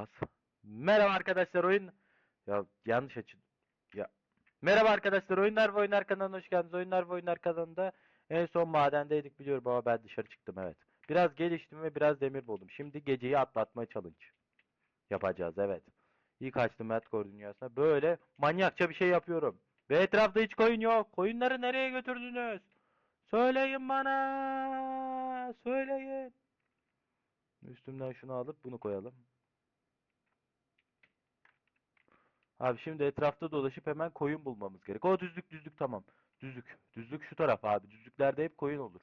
Bas. Merhaba arkadaşlar oyun. Ya yanlış açı. Ya. Merhaba arkadaşlar oyunlar ve oyunlar kanalına hoş geldiniz. Oyunlar ve oyunlar kanalında en son madendeydik biliyorum ama ben dışarı çıktım evet. Biraz geliştim ve biraz demir buldum. Şimdi geceyi atlatma challenge yapacağız evet. İlk açtım Madcore dünyasına. Böyle manyakça bir şey yapıyorum. Ve etrafta hiç koyun yok. Koyunları nereye götürdünüz? Söyleyin bana. Söyleyin. Üstümden şunu alıp bunu koyalım. Abi şimdi etrafta dolaşıp hemen koyun bulmamız gerek. O düzlük düzlük tamam. Düzlük. Düzlük şu taraf abi. Düzlüklerde hep koyun olur.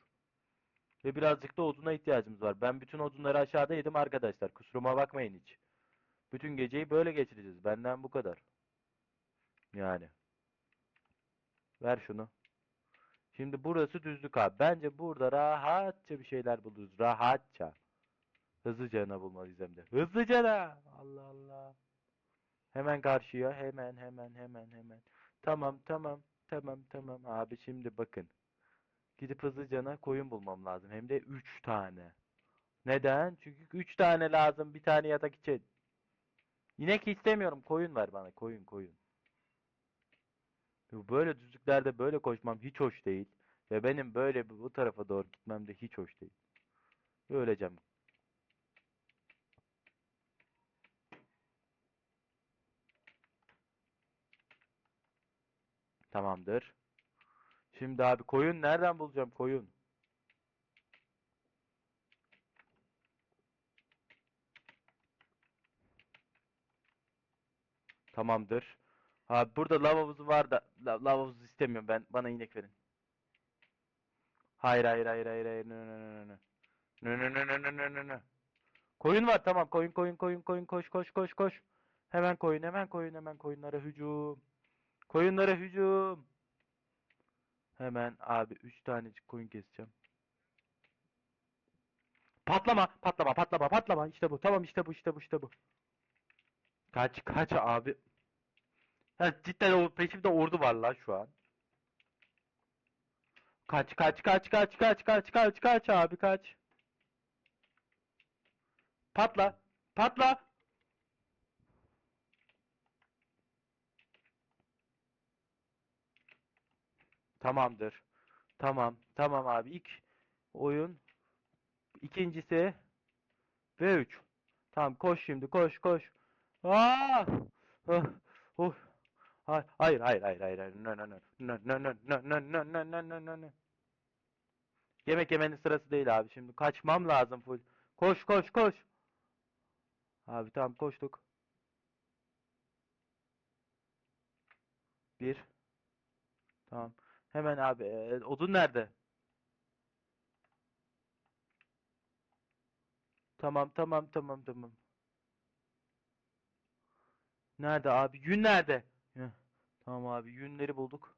Ve birazcık da oduna ihtiyacımız var. Ben bütün odunları aşağıda yedim arkadaşlar. Kusuruma bakmayın hiç. Bütün geceyi böyle geçireceğiz. Benden bu kadar. Yani. Ver şunu. Şimdi burası düzlük abi. Bence burada rahatça bir şeyler buluruz. Rahatça. Hızlıca ne bulmalıyız hem de. Hızlıca da. Allah Allah. Hemen karşıya. Hemen hemen hemen hemen. Tamam tamam. Tamam tamam. Abi şimdi bakın. Gidip hızlıca koyun bulmam lazım. Hem de 3 tane. Neden? Çünkü 3 tane lazım bir tane yatak için. İnek istemiyorum. Koyun ver bana. Koyun koyun. Böyle düzlüklerde böyle koşmam hiç hoş değil. Ve benim böyle bu tarafa doğru gitmem de hiç hoş değil. Öleceğim. Tamamdır. Şimdi abi koyun nereden bulacağım koyun? Tamamdır. Abi burada lava havuzu var da la, lava havuzu istemiyorum ben. Bana inek verin. Hayır hayır hayır hayır hayır. Nö nö. Nö nö nö nö nö nö nö nö. Koyun var tamam koyun koyun koyun koyun koş koş koş koş. Hemen koyun hemen koyun hemen koyunlara hücum. Koyunlara hücum. Hemen abi 3 tanecik koyun keseceğim. Patlama patlama patlama patlama işte bu tamam işte bu işte bu işte bu. Kaç kaç abi. Ha, cidden o peşimde ordu var lan şu an. Kaç kaç kaç kaç kaç kaç kaç kaç abi kaç. Patla. Patla. Tamamdır. Tamam. Tamam abi. İlk oyun. İkincisi ve 3. Tamam koş şimdi koş koş. Aa! Ah! Oh! Ha- Hayır hayır hayır hayır hayır. No no. No no no no no no no no no no no. Yemek yemenin sırası değil abi. Şimdi kaçmam lazım full. Koş koş koş. Abi tamam koştuk. Bir. Tamam. Hemen abi. e, odun nerede? Tamam tamam tamam tamam. Nerede abi? Yün nerede? Tamam abi yünleri bulduk.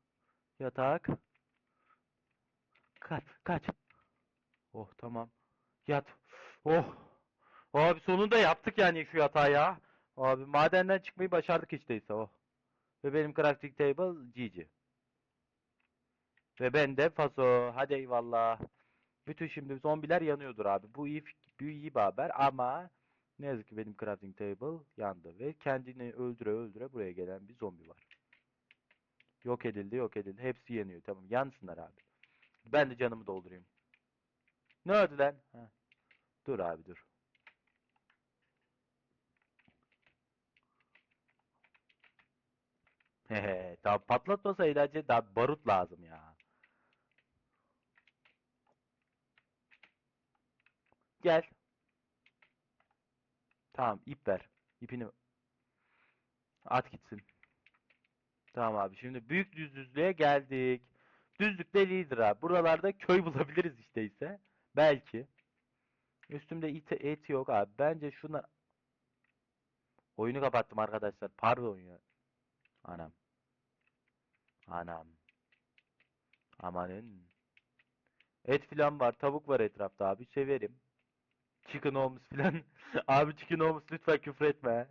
Yatak. Kaç kaç. Oh tamam. Yat. Oh. Abi sonunda yaptık yani şu yatağı ya. Abi madenden çıkmayı başardık hiç değilse oh. Ve benim crafting table GG. Ve ben de faso. Hadi eyvallah. Bütün şimdi zombiler yanıyordur abi. Bu iyi, bu iyi bir haber ama ne yazık ki benim crafting table yandı ve kendini öldüre öldüre buraya gelen bir zombi var. Yok edildi, yok edildi. Hepsi yanıyor. Tamam, yansınlar abi. Ben de canımı doldurayım. Ne oldu lan? Ha. Dur abi dur. Hehe, daha patlatmasa eğlence daha barut lazım ya. Gel. Tamam, ip ver. İpini at gitsin. Tamam abi şimdi büyük düz düzlüğe geldik. Düzlükte lider abi. Buralarda köy bulabiliriz işte ise. Belki. Üstümde et, et yok abi. Bence şuna... Oyunu kapattım arkadaşlar. Pardon ya. Anam. Anam. Amanın. Et filan var. Tavuk var etrafta abi. Severim. Chicken olmuş filan. Abi chicken olmuş lütfen küfür etme.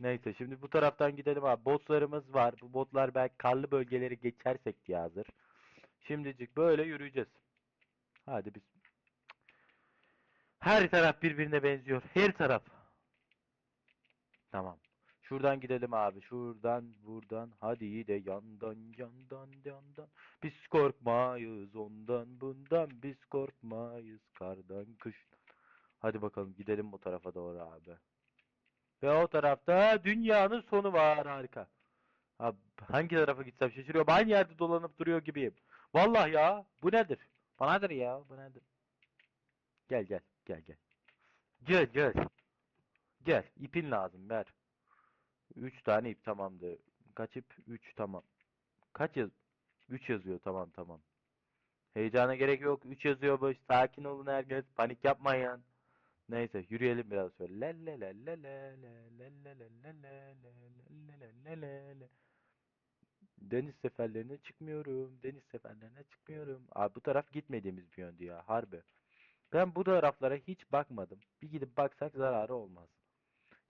Neyse şimdi bu taraftan gidelim abi. Botlarımız var. Bu botlar belki karlı bölgeleri geçersek diye hazır. Şimdicik böyle yürüyeceğiz. Hadi biz. Her taraf birbirine benziyor. Her taraf. Tamam. Şuradan gidelim abi. Şuradan, buradan. Hadi de yandan, yandan, yandan. Biz korkmayız ondan, bundan. Biz korkmayız kardan, kıştan. Hadi bakalım gidelim bu tarafa doğru abi. Ve o tarafta dünyanın sonu var. Harika. Abi hangi tarafa gitsem şaşırıyorum. Aynı yerde dolanıp duruyor gibiyim. Vallahi ya. Bu nedir? Banadır ya. Bu nedir? Gel gel. Gel gel. Gel gel. Gel. İpin lazım. Ver. 3 tane ip tamamdı. Kaç ip? 3 tamam. Kaç yaz? 3 yazıyor. Tamam tamam. Heyecana gerek yok. 3 yazıyor bu. Sakin olun herkes. Panik yapmayın. Neyse yürüyelim biraz şöyle. Le le le le le le le le le le le le le le le le. Deniz seferlerine çıkmıyorum. Deniz seferlerine çıkmıyorum. Abi bu taraf gitmediğimiz bir yöndü ya. Harbi. Ben bu taraflara hiç bakmadım. Bir gidip baksak zararı olmaz.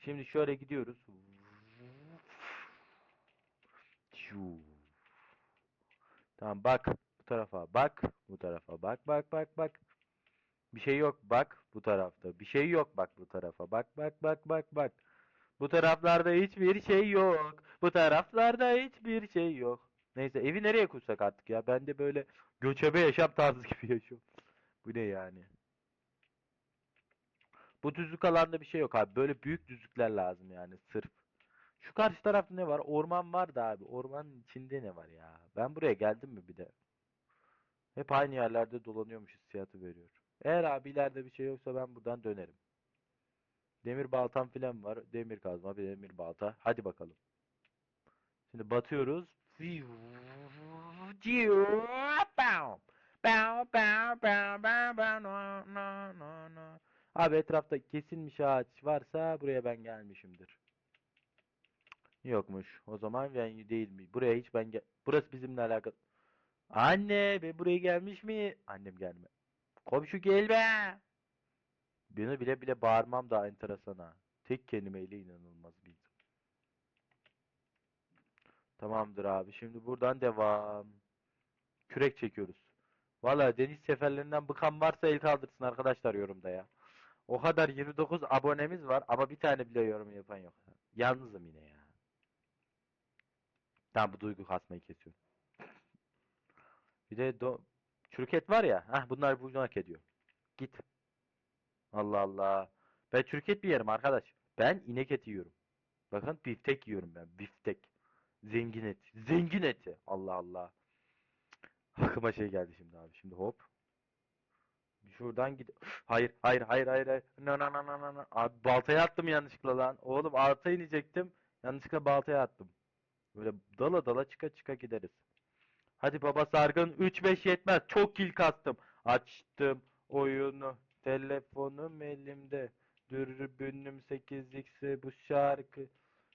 Şimdi şöyle gidiyoruz. Tamam bak bu tarafa bak bu tarafa bak bak bak bak. Bir şey yok bak bu tarafta. Bir şey yok bak bu tarafa. Bak bak bak bak bak. Bu taraflarda hiçbir şey yok. Bu taraflarda hiçbir şey yok. Neyse evi nereye kursak artık ya? Ben de böyle göçebe yaşam tarzı gibi yaşıyorum. Bu ne yani? Bu düzlük alanda bir şey yok abi. Böyle büyük düzlükler lazım yani sırf. Şu karşı tarafta ne var? Orman var da abi. Ormanın içinde ne var ya? Ben buraya geldim mi bir de? Hep aynı yerlerde dolanıyormuş hissiyatı veriyor. Eğer abi ileride bir şey yoksa ben buradan dönerim. Demir baltam filan var. Demir kazma bir demir balta. Hadi bakalım. Şimdi batıyoruz. Abi etrafta kesilmiş ağaç varsa buraya ben gelmişimdir. Yokmuş. O zaman ben değil mi? Buraya hiç ben gel... Burası bizimle alakalı. Anne ben buraya gelmiş mi? Annem gelme. Komşu gel be. Beni bile bile bağırmam da enteresan ha. Tek kelimeyle inanılmaz insan. Tamamdır abi. Şimdi buradan devam. Kürek çekiyoruz. Valla deniz seferlerinden bıkan varsa el kaldırsın arkadaşlar yorumda ya. O kadar 29 abonemiz var ama bir tane bile yorum yapan yok. Yalnızım yine ya. Tamam bu duygu kasmayı kesiyorum. Bir de do çürük et var ya. Hah bunlar bunu hak ediyor. Git. Allah Allah. Ben çürük et bir yerim arkadaş. Ben inek eti yiyorum. Bakın biftek yiyorum ben. Biftek. Zengin et. Zengin eti. Allah Allah. Aklıma şey geldi şimdi abi. Şimdi hop. Şuradan gid. Hayır, hayır, hayır, hayır, hayır. No, no, no, no, no. Abi baltaya attım yanlışlıkla lan. Oğlum alta inecektim. Yanlışlıkla baltaya attım. Böyle dala dala çıka çıka gideriz. Hadi baba sargın 3-5 yetmez. Çok kil kastım. Açtım oyunu. Telefonum elimde. Dürbünüm 8x'i bu şarkı.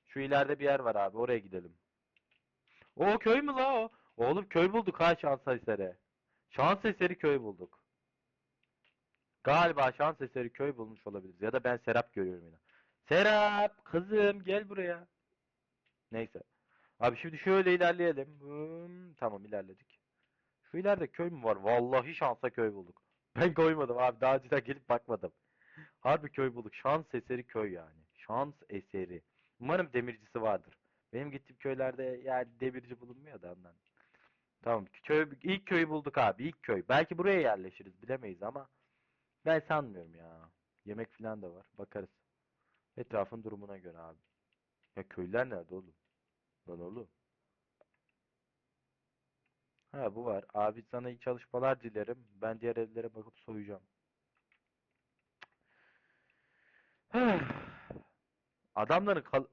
Şu ileride bir yer var abi. Oraya gidelim. O köy mü la o? Oğlum köy bulduk ha şans eseri. Şans eseri köy bulduk. Galiba şans eseri köy bulmuş olabiliriz. Ya da ben Serap görüyorum yine. Serap kızım gel buraya. Neyse. Abi şimdi şöyle ilerleyelim. Hmm, tamam ilerledik. Şu ileride köy mü var? Vallahi şansa köy bulduk. Ben koymadım abi. Daha önceden gelip bakmadım. Harbi köy bulduk. Şans eseri köy yani. Şans eseri. Umarım demircisi vardır. Benim gittiğim köylerde yani demirci bulunmuyor da ondan. Tamam. Köy, ilk köyü bulduk abi. İlk köy. Belki buraya yerleşiriz. Bilemeyiz ama ben sanmıyorum ya. Yemek falan da var. Bakarız. Etrafın durumuna göre abi. Ya köyler nerede oğlum? Lan oğlum. Ha bu var. Abi sana iyi çalışmalar dilerim. Ben diğer evlere bakıp soyacağım. Adamların kal...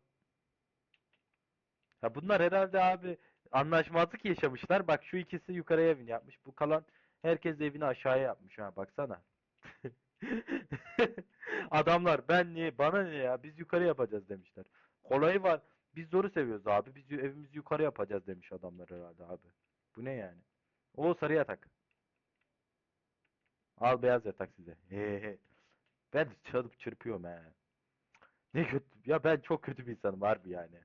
Ya bunlar herhalde abi anlaşmazlık yaşamışlar. Bak şu ikisi yukarıya evini yapmış. Bu kalan herkes evini aşağıya yapmış ha baksana. Adamlar ben niye bana ne ya biz yukarı yapacağız demişler. Kolayı var. Biz zoru seviyoruz abi. Biz evimizi yukarı yapacağız demiş adamlar herhalde abi. Bu ne yani? O sarı yatak. Al beyaz yatak size. Ben çalıp çırpıyorum he. Ne kötü. Ya ben çok kötü bir insanım harbi yani.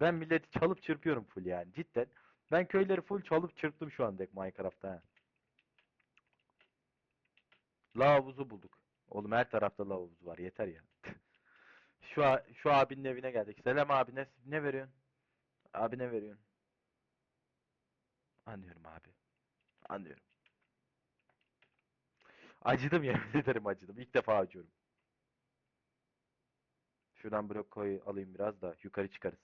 Ben milleti çalıp çırpıyorum full yani cidden. Ben köyleri full çalıp çırptım şu anda Minecraft'ta. ha. Lav havuzu bulduk. Oğlum her tarafta lav havuzu var yeter ya. Şu a- şu abinin evine geldik. Selam abi ne, ne veriyorsun? Abi ne veriyorsun? Anlıyorum abi. Anlıyorum. Acıdım yemin ederim acıdım. İlk defa acıyorum. Şuradan blokoyu alayım biraz da yukarı çıkarız.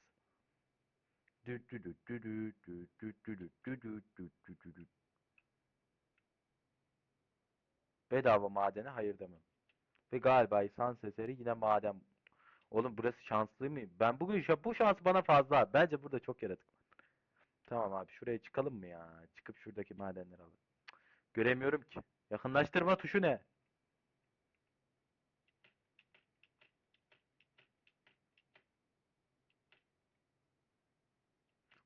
Bedava madene hayır demem. Ve galiba sans eseri yine maden Oğlum burası şanslı mı? Ben bugün şa- bu şans bana fazla. Bence burada çok yaratık var. Tamam abi şuraya çıkalım mı ya? Çıkıp şuradaki madenleri alalım. Göremiyorum ki. Yakınlaştırma tuşu ne?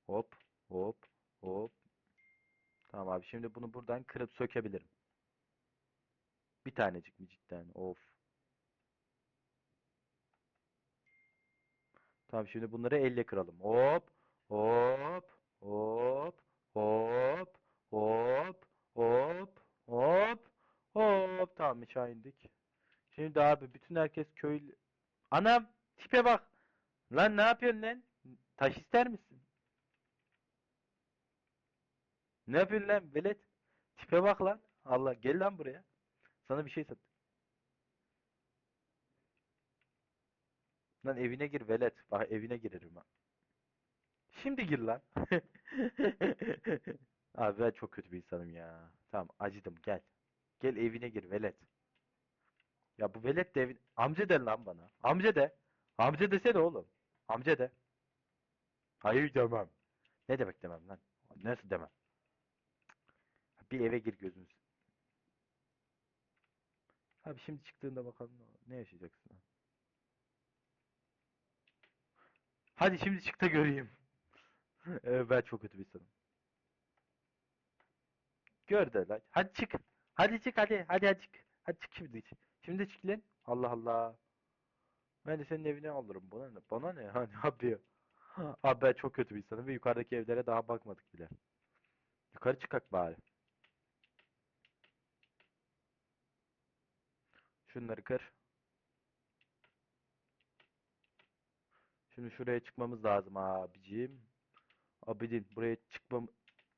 Hop, hop, hop. Tamam abi şimdi bunu buradan kırıp sökebilirim. Bir tanecik mi cidden? Of. Tamam şimdi bunları elle kıralım. Hop, hop, hop, hop, hop, hop, hop, hop. Tamam aşağı indik. Şimdi abi bütün herkes köylü. Anam tipe bak. Lan ne yapıyorsun lan? Taş ister misin? Ne yapıyorsun lan velet? Tipe bak lan. Allah gel lan buraya. Sana bir şey sat. Lan evine gir velet. Bak evine girerim ha. Şimdi gir lan. Abi ben çok kötü bir insanım ya. Tamam acıdım gel. Gel evine gir velet. Ya bu velet de evin... Amca de lan bana. Amca de. Amca desene oğlum. Amca de. Hayır demem. Ne demek demem lan? Nasıl demem? Bir eve gir gözünüz. Abi şimdi çıktığında bakalım ne- ne yaşayacaksın ha. Hadi şimdi çık da göreyim. Ee, ben çok kötü bir insanım. Gör de lan. Hadi çık. Hadi çık hadi. Hadi hadi çık. Hadi çık şimdi çık. Şimdi çık lan. Allah Allah. Ben de senin evine alırım. Bana ne? Bana ne? Ha, ne yapıyor? Abi ben çok kötü bir insanım ve yukarıdaki evlere daha bakmadık bile. Yukarı çıkak bari. Şunları kır. Şimdi şuraya çıkmamız lazım abicim. Abidin buraya çıkmam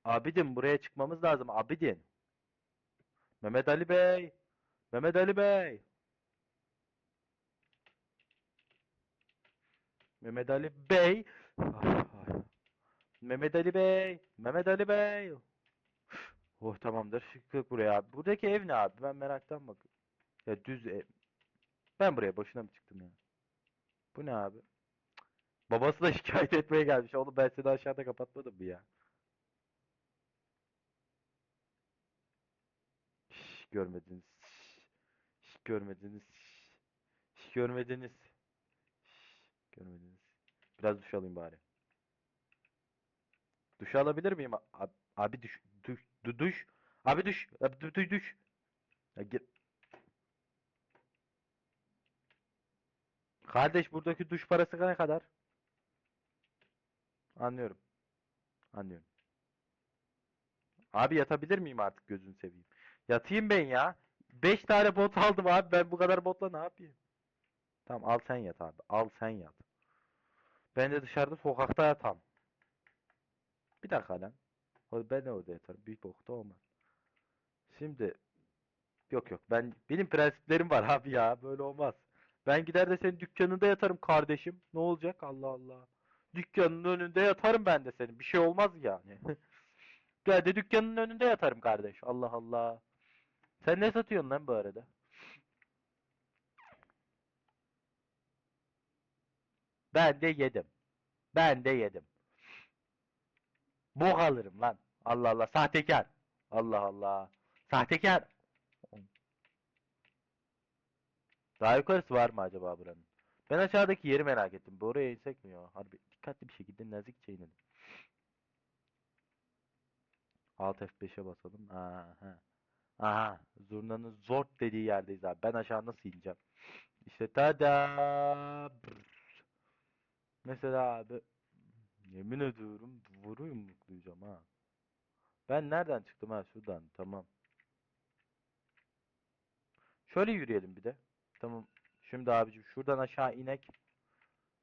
Abidin buraya çıkmamız lazım Abidin. Mehmet Ali Bey. Mehmet Ali Bey. Mehmet Ali Bey. Mehmet Ali Bey. Mehmet Ali Bey. Oh tamamdır. Çıktık buraya abi. Buradaki ev ne abi? Ben meraktan bak. Ya düz ev. Ben buraya boşuna mı çıktım ya? Bu ne abi? Babası da şikayet etmeye gelmiş. Oğlum ben seni aşağıda kapatmadım mı ya? Şş, görmediniz. Şş, görmediniz. Şş, görmediniz. Şş, görmediniz. Biraz duş alayım bari. Duş alabilir miyim? Abi, abi duş, duş, du- duş. Abi duş, abi du- du- duş. Ya gir. Kardeş buradaki duş parası ne kadar? Anlıyorum. Anlıyorum. Abi yatabilir miyim artık gözünü seveyim. Yatayım ben ya. 5 tane bot aldım abi. Ben bu kadar botla ne yapayım? Tamam al sen yat abi. Al sen yat. Ben de dışarıda sokakta yatam. Bir dakika lan. Ben de orada yatarım. Büyük bokta olmaz. Şimdi yok yok. Ben benim prensiplerim var abi ya. Böyle olmaz. Ben gider de senin dükkanında yatarım kardeşim. Ne olacak? Allah Allah. Dükkanın önünde yatarım ben de senin. Bir şey olmaz yani. Ben de dükkanın önünde yatarım kardeş. Allah Allah. Sen ne satıyorsun lan bu arada? Ben de yedim. Ben de yedim. Bok alırım lan. Allah Allah. Sahtekar. Allah Allah. Sahtekar. Daha yukarısı var mı acaba buranın? Ben aşağıdaki yeri merak ettim. Bu oraya insek mi ya? Harbi dikkatli bir şekilde nazikçe inelim. Alt F5'e basalım. Aha. Aha. Zurnanın zort dediği yerdeyiz abi. Ben aşağı nasıl ineceğim? İşte tada. Brrr. Mesela abi yemin ediyorum duvuru yumruklayacağım ha. Ben nereden çıktım ha? Şuradan. Tamam. Şöyle yürüyelim bir de. Tamam. Şimdi abicim şuradan aşağı inek.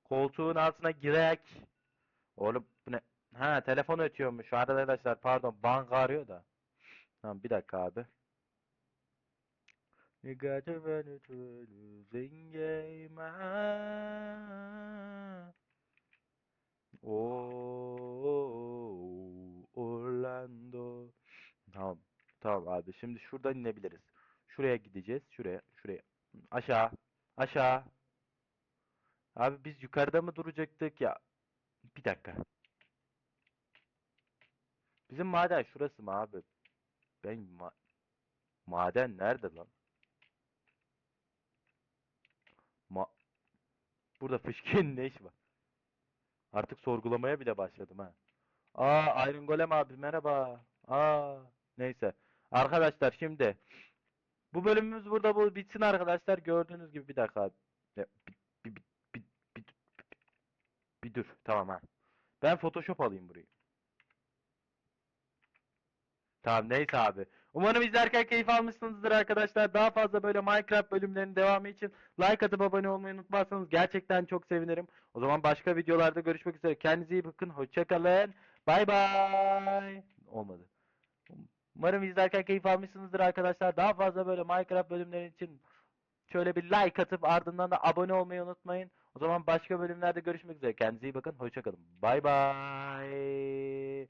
Koltuğun altına girek. Oğlum bu ne? Ha telefon ötüyormuş arkadaşlar pardon banka arıyor da. Tamam bir dakika abi. Losing game. ah. Oh, Orlando. Tamam. Tamam abi. Şimdi şuradan inebiliriz. Şuraya gideceğiz. Şuraya. Şuraya. Aşağı. Aşağı. Abi biz yukarıda mı duracaktık ya? Bir dakika. Bizim maden şurası mı abi? Ben ma maden nerede lan? Ma Burada fışkın ne iş var? Artık sorgulamaya bile başladım ha. Aa Iron Golem abi merhaba. Aa neyse. Arkadaşlar şimdi bu bölümümüz burada bu bitsin arkadaşlar. Gördüğünüz gibi bir dakika bir, bir, bir, bir, bir, bir dur. Tamam ha. Ben Photoshop alayım burayı. Tamam neyse abi. Umarım izlerken keyif almışsınızdır arkadaşlar. Daha fazla böyle Minecraft bölümlerinin devamı için like atıp abone olmayı unutmazsanız gerçekten çok sevinirim. O zaman başka videolarda görüşmek üzere. Kendinize iyi bakın. Hoşçakalın. Bay bay. Olmadı. Umarım izlerken keyif almışsınızdır arkadaşlar. Daha fazla böyle Minecraft bölümleri için şöyle bir like atıp ardından da abone olmayı unutmayın. O zaman başka bölümlerde görüşmek üzere. Kendinize iyi bakın. Hoşçakalın. Bay bay.